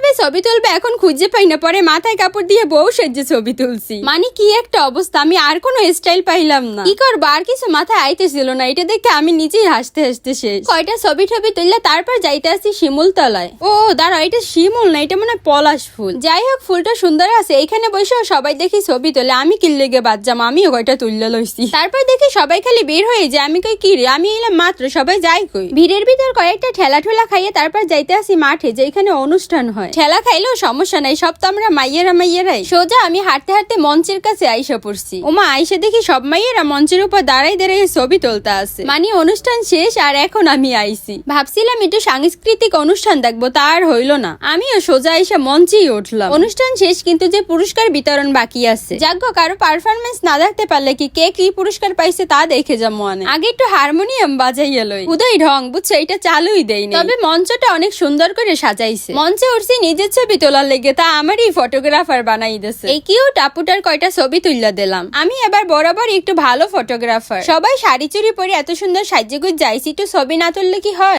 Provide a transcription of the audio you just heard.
7 ছবি তুলবে এখন খুঁজে পাই না। পরে মাথায় কাপড় দিয়ে বউ সেজে ছবি তুলছি। মানে কি একটা অবস্থা? আমি আর কোনো স্টাইল পাইলাম না। কি করব? আর কিছু মাথায় আইতেছিল না। এটা দেখে আমি নিজেই হাসতে হাসতে শেষ। কয়টা ছবি টবি তুললে তারপর যাইতে আসি শিমুল তলায় ও দাঁড়া এটা শিমুল না? এটা মনে পলাশ ফুল। যাই হোক, ফুলটা সুন্দর আছে। এখানে বসে সবাই দেখি ছবি তোলে। আমি কিনলে গে বাদ জামা আমিও কয়টা তুললে লইছি। তারপর দেখি সবাই খালি বের হয়ে যায়। আমি কই, কি আমি এলাম মাত্র। সবাই যাই কই? ভিড়ের ভিতর কয়েকটা ঠেলা ঠেলা খাইয়ে তারপর যাইতে আসি মাঠে, যেখানে অনুষ্ঠান হয়। ঠেলা খাইলেও সমস্যা নাই, সব তো আমরা মাইয়েরা মাইয়েরাই। সোজা আমি হাঁটতে হাঁটতে মঞ্চের কাছে আইসা পড়ছি। ওমা, আইসা দেখি সব মাইয়েরা মঞ্চের উপর দাঁড়াই দাঁড়াই ছবি তুলতে আছে মানে অনুষ্ঠান শেষ আর এখন আমি আইছি ভাবছিলাম একটু সাংস্কৃতিক অনুষ্ঠান দেখব, তা আর হইল না। আমিও সোজা আইসা মঞ্চেই উঠলাম। অনুষ্ঠান শেষ কিন্তু যে পুরস্কার বিতরণ বাকি আছে। যাজ্ঞ কারও পারফরমেন্স না দেখতে পারলে কি কে কি পুরস্কার পাইছে তা দেখে যা মনে। আগে একটু হারমোনিয়াম বাজাইয়া লই। উদয় ঢং, বুঝছ, এটা চালুই দেয়নি। তবে মঞ্চটা অনেক সুন্দর করে সাজাইছে। মঞ্চে উঠছি নিজের ছবি তোলার লেগে তা আমারই ফটোগ্রাফার বানাই দিছে। এই কিউ টাপুটার কয়টা ছবি তুললা দিলাম? আমি এবার বরাবর একটু ভালো ফটোগ্রাফার সবাই শাড়ি চুরি পরে এত সুন্দর সাজ্যগুজ যাইছি একটু ছবি না তুললে কি হয়?